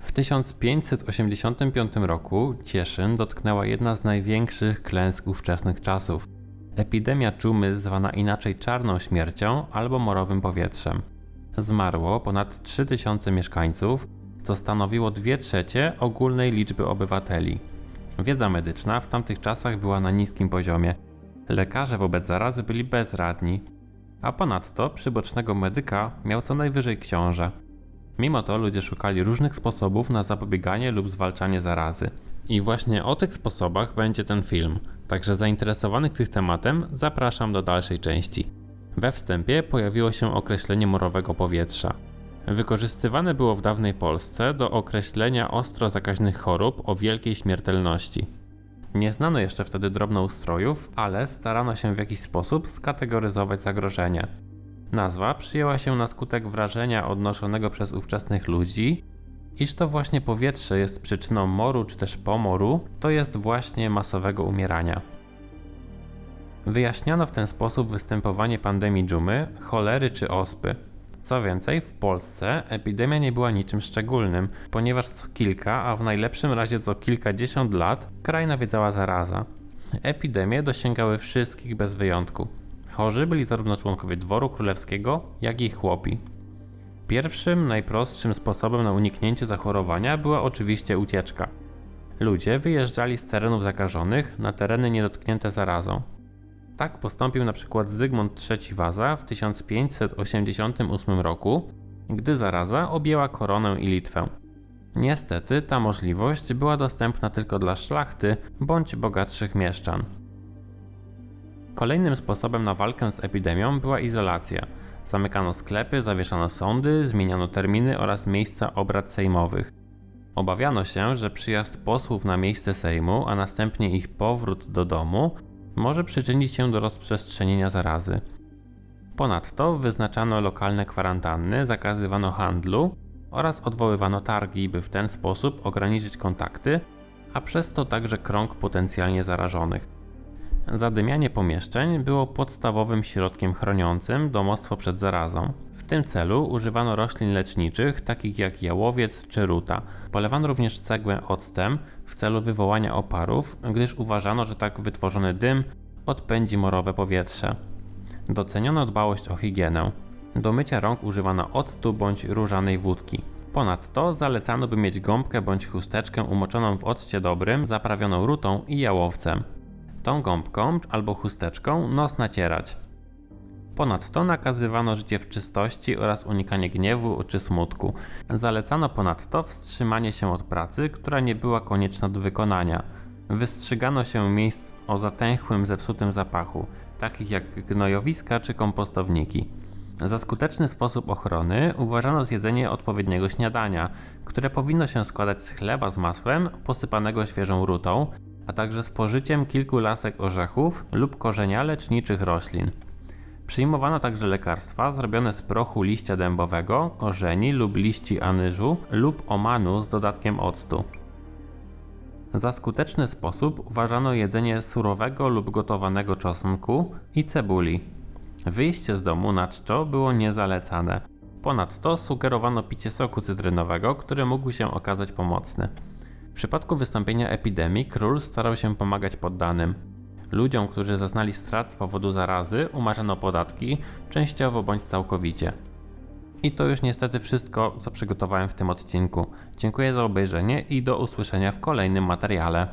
W 1585 roku Cieszyn dotknęła jedna z największych klęsk ówczesnych czasów. Epidemia czumy zwana inaczej czarną śmiercią albo morowym powietrzem. Zmarło ponad 3000 mieszkańców, co stanowiło 2 trzecie ogólnej liczby obywateli. Wiedza medyczna w tamtych czasach była na niskim poziomie. Lekarze wobec zarazy byli bezradni, a ponadto przybocznego medyka miał co najwyżej książę. Mimo to ludzie szukali różnych sposobów na zapobieganie lub zwalczanie zarazy. I właśnie o tych sposobach będzie ten film. Także zainteresowanych tym tematem zapraszam do dalszej części. We wstępie pojawiło się określenie morowego powietrza. Wykorzystywane było w dawnej Polsce do określenia ostro zakaźnych chorób o wielkiej śmiertelności. Nie znano jeszcze wtedy drobnoustrojów, ale starano się w jakiś sposób skategoryzować zagrożenie. Nazwa przyjęła się na skutek wrażenia odnoszonego przez ówczesnych ludzi, iż to właśnie powietrze jest przyczyną moru czy też pomoru, to jest właśnie masowego umierania. Wyjaśniano w ten sposób występowanie pandemii dżumy, cholery czy ospy. Co więcej, w Polsce epidemia nie była niczym szczególnym, ponieważ co kilka, a w najlepszym razie co kilkadziesiąt lat, kraj nawiedzała zaraza. Epidemie dosięgały wszystkich bez wyjątku. Chorzy byli zarówno członkowie dworu królewskiego, jak i chłopi. Pierwszym, najprostszym sposobem na uniknięcie zachorowania była oczywiście ucieczka. Ludzie wyjeżdżali z terenów zakażonych na tereny niedotknięte zarazą. Tak postąpił na przykład Zygmunt III Waza w 1588 roku, gdy zaraza objęła koronę i Litwę. Niestety ta możliwość była dostępna tylko dla szlachty bądź bogatszych mieszczan. Kolejnym sposobem na walkę z epidemią była izolacja. Zamykano sklepy, zawieszano sądy, zmieniano terminy oraz miejsca obrad sejmowych. Obawiano się, że przyjazd posłów na miejsce Sejmu, a następnie ich powrót do domu, może przyczynić się do rozprzestrzenienia zarazy. Ponadto wyznaczano lokalne kwarantanny, zakazywano handlu oraz odwoływano targi, by w ten sposób ograniczyć kontakty, a przez to także krąg potencjalnie zarażonych. Zadymianie pomieszczeń było podstawowym środkiem chroniącym domostwo przed zarazą. W tym celu używano roślin leczniczych, takich jak jałowiec czy ruta. Polewano również cegłę octem w celu wywołania oparów, gdyż uważano, że tak wytworzony dym odpędzi morowe powietrze. Doceniono dbałość o higienę. Do mycia rąk używano octu bądź różanej wódki. Ponadto zalecano, by mieć gąbkę bądź chusteczkę umoczoną w occie dobrym, zaprawioną rutą i jałowcem. Tą gąbką albo chusteczką nos nacierać. Ponadto nakazywano życie w czystości oraz unikanie gniewu czy smutku. Zalecano ponadto wstrzymanie się od pracy, która nie była konieczna do wykonania. Wystrzygano się miejsc o zatęchłym, zepsutym zapachu, takich jak gnojowiska czy kompostowniki. Za skuteczny sposób ochrony uważano zjedzenie odpowiedniego śniadania, które powinno się składać z chleba z masłem posypanego świeżą rutą, a także spożyciem kilku lasek orzechów lub korzenia leczniczych roślin. Przyjmowano także lekarstwa zrobione z prochu liścia dębowego, korzeni lub liści anyżu lub omanu z dodatkiem octu. Za skuteczny sposób uważano jedzenie surowego lub gotowanego czosnku i cebuli. Wyjście z domu na czczo było niezalecane. Ponadto sugerowano picie soku cytrynowego, który mógł się okazać pomocny. Przypadku wystąpienia epidemii król starał się pomagać poddanym. Ludziom, którzy zaznali strat z powodu zarazy, umarzano podatki, częściowo bądź całkowicie. I to już niestety wszystko, co przygotowałem w tym odcinku. Dziękuję za obejrzenie i do usłyszenia w kolejnym materiale.